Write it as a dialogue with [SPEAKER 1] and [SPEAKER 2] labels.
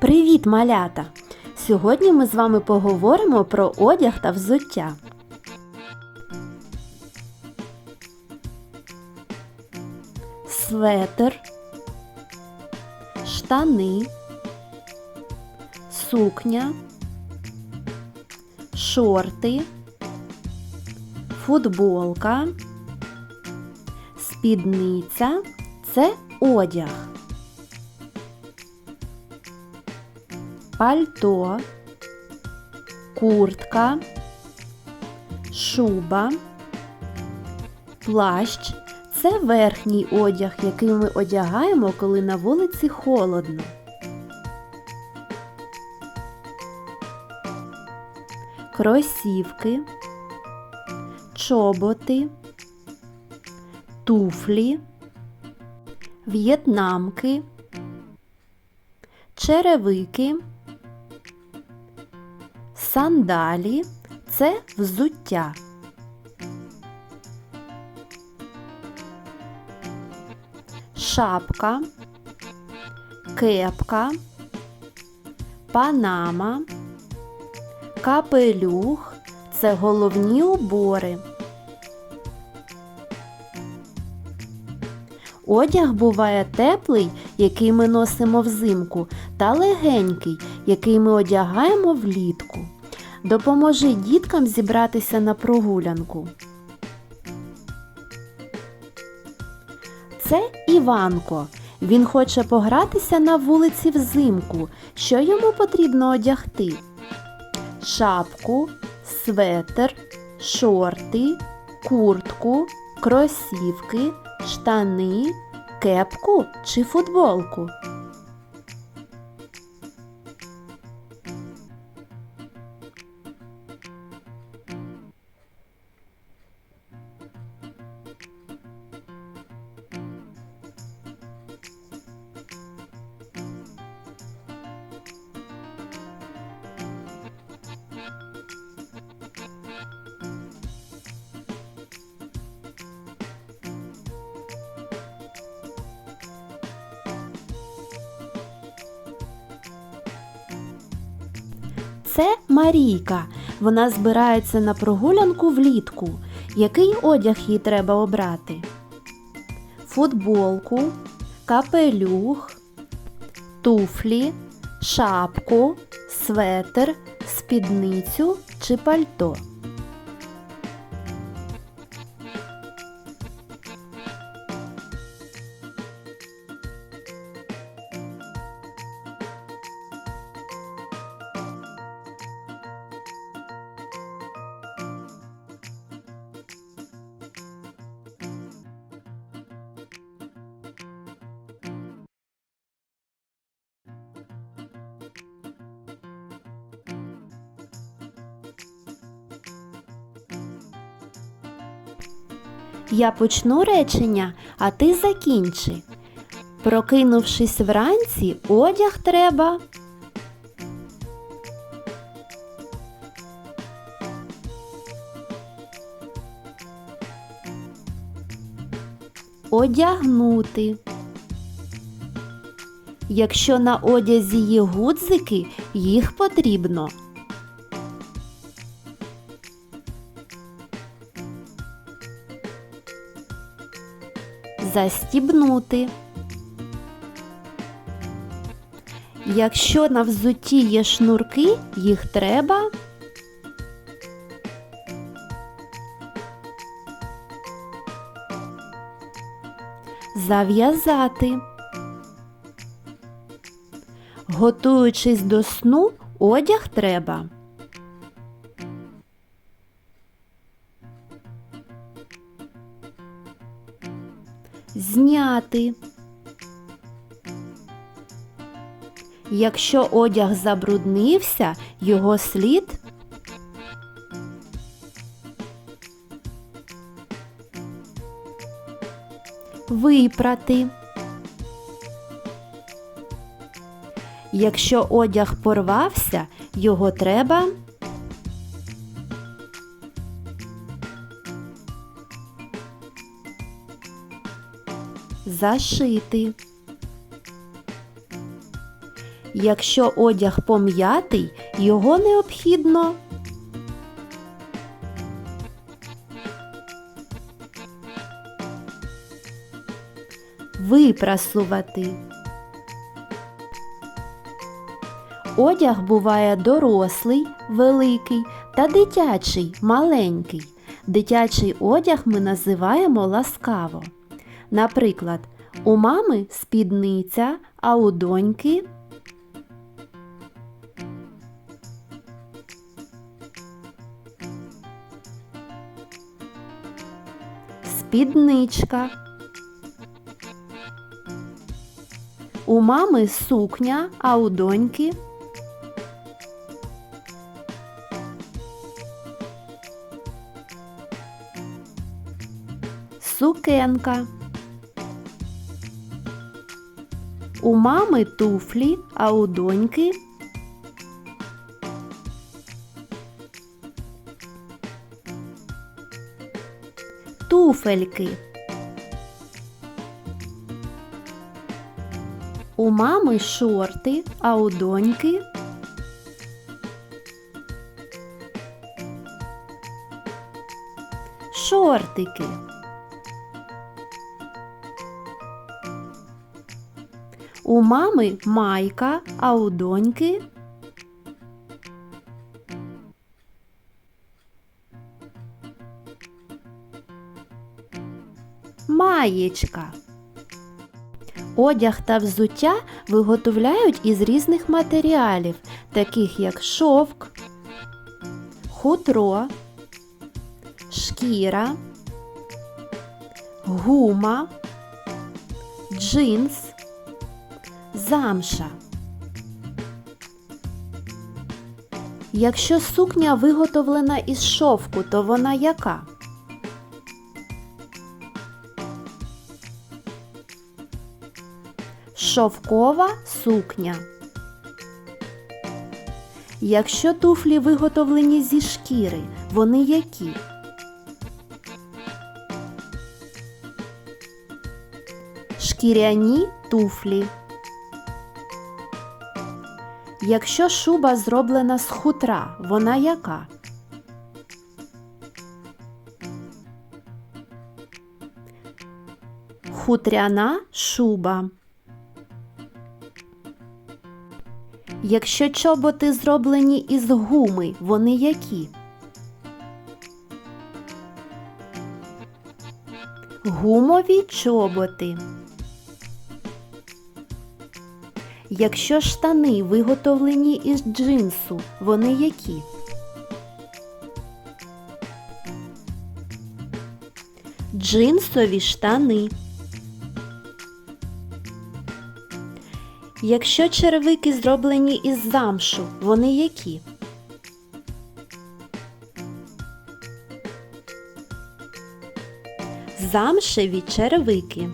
[SPEAKER 1] Привіт, малята! Сьогодні ми з вами поговоримо про одяг та взуття. Светр, штани, сукня, шорти, футболка, спідниця це одяг. Пальто, куртка, шуба, плащ це верхній одяг, який ми одягаємо, коли на вулиці холодно. Кросівки, чоботи, туфлі, в'єтнамки, черевики. Сандалі це взуття. Шапка, кепка, панама, капелюх це головні убори. Одяг буває теплий, який ми носимо взимку, та легенький, який ми одягаємо влітку. Допоможи діткам зібратися на прогулянку. Це Іванко. Він хоче погратися на вулиці взимку. Що йому потрібно одягти? Шапку, светр, шорти, куртку, кросівки, штани, кепку чи футболку. Це Марійка. Вона збирається на прогулянку влітку. Який одяг їй треба обрати? Футболку, капелюх, туфлі, шапку, светр, спідницю чи пальто. Я почну речення, а ти закінчи. Прокинувшись вранці, одяг треба. Одягнути. Якщо на одязі є гудзики, їх потрібно застібнути. Якщо на взутті є шнурки, їх треба зав'язати. Готуючись до сну, одяг треба. Зняти. Якщо одяг забруднився, його слід випрати. Якщо одяг порвався, його треба зашити. Якщо одяг пом'ятий, його необхідно випрасувати. Одяг буває дорослий, великий та дитячий, маленький. Дитячий одяг ми називаємо ласкаво. Наприклад, у мами спідниця, а у доньки спідничка. У мами сукня, а у доньки сукенка. У мами туфлі, а у доньки туфельки. У мами шорти, а у доньки шортики. У мами майка, а у доньки маєчка. Одяг та взуття виготовляють із різних матеріалів, таких як шовк, хутро, шкіра, гума, джинс, замша. Якщо сукня виготовлена із шовку, то вона яка? Шовкова сукня. Якщо туфлі виготовлені зі шкіри, вони які? Шкіряні туфлі. Якщо шуба зроблена з хутра, вона яка? Хутряна шуба. Якщо чоботи зроблені із гуми, вони які? Гумові чоботи. Якщо штани виготовлені із джинсу, вони які? Джинсові штани. Якщо черевики зроблені із замшу, вони які? Замшеві черевики.